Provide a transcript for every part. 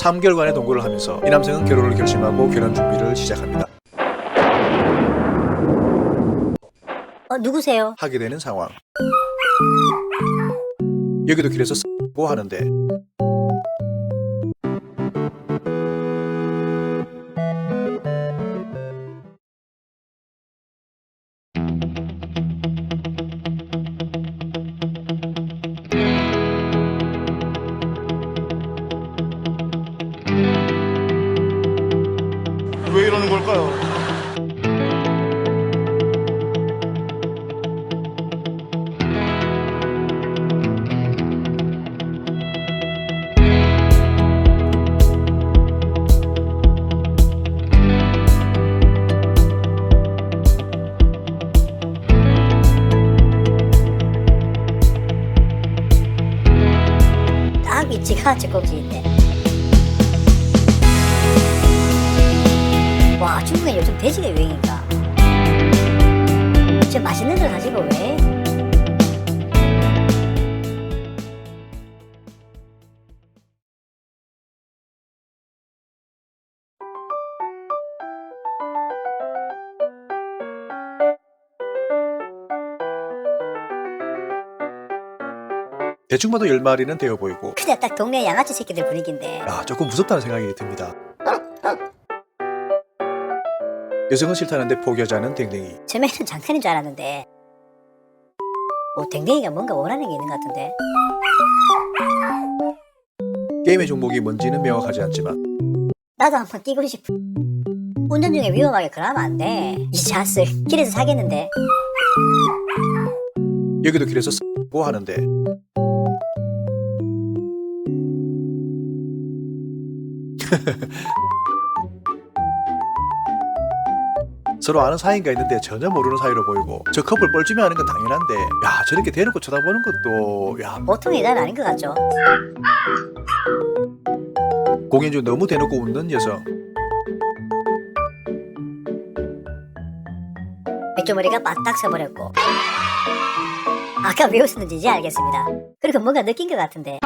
3개월간의 동거를 하면서 이 남성은 결혼을 결심하고 결혼 준비를 시작합니다. 어, 누구세요? 하게 되는 상황. 여기도 길에서 고 하는데 이러는 걸까요? 딱 위치가 젖꼭지인데. 와, 중국에 요즘 돼지가 유행인가? 저 맛있는 걸 가지고 왜? 대충 봐도 10마리는 되어 보이고 그냥 딱 동네 양아치 새끼들 분위기인데. 야, 조금 무섭다는 생각이 듭니다. 여성은 싫다는데 포기하자는 댕댕이. 처음에는 장난인 줄 알았는데. 오, 댕댕이가 뭔가 원하는 게 있는 것 같은데. 게임의 종목이 뭔지는 명확하지 않지만 나도 한번 뛰고 싶어. 운전 중에 위험하게 그러면 안 돼. 이 자스 길에서 사겠는데. 여기도 길에서 고 하는데 서로 아는 사이인가 했는데 전혀 모르는 사이로 보이고 저 커플 뻘쭘해 하는 건 당연한데 야 저렇게 대놓고 쳐다보는 것도 야 보통 여자는 아닌 것 같죠? 공연 중 너무 대놓고 웃는 여성 맥주머리가 바닥 서버렸고. 아까 왜 웃었는지 이제 알겠습니다. 그리고 뭔가 느낀 것 같은데.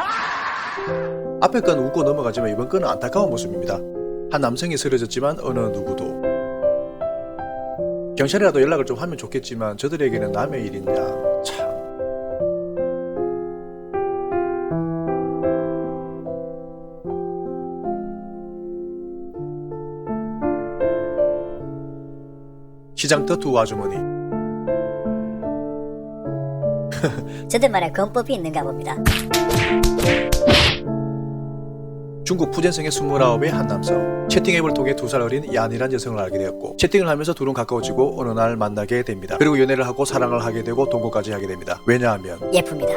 앞에 건 웃고 넘어가지만 이번 건은 안타까운 모습입니다. 한 남성이 쓰러졌지만 어느 누구도 경찰이라도 연락을 좀 하면 좋겠지만 저들에게는 남의 일이냐 참. 시장터 두 아주머니. 저들만의 건법이 있는가 봅니다. 중국 푸젠성의 29의 한 남성 채팅 앱을 통해 두 살 어린 얀이란 여성을 알게 되었고 채팅을 하면서 둘은 가까워지고 어느 날 만나게 됩니다. 그리고 연애를 하고 사랑을 하게 되고 동거까지 하게 됩니다. 왜냐하면 예쁩니다.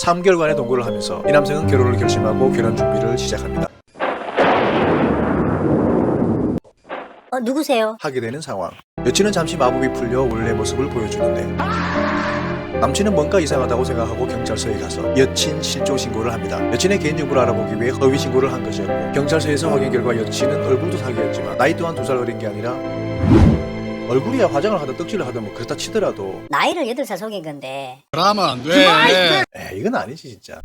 3개월간의 동거를 하면서 이 남성은 결혼을 결심하고 결혼 준비를 시작합니다. 어, 누구세요? 하게 되는 상황. 여친은 잠시 마법이 풀려 원래 모습을 보여주는데 남친은 뭔가 이상하다고 생각하고 경찰서에 가서 여친 실종 신고를 합니다. 여친의 개인 정보를 알아보기 위해 허위 신고를 한 것이었고 경찰서에서 확인 결과 여친은 얼굴도 사기였지만 나이 또한 두 살 어린 게 아니라 얼굴이야 화장을 하든 떡질을 하든 뭐 그렇다 치더라도 나이를 8살 속인 건데. 그러면 안 돼. 에 이건 아니지 진짜.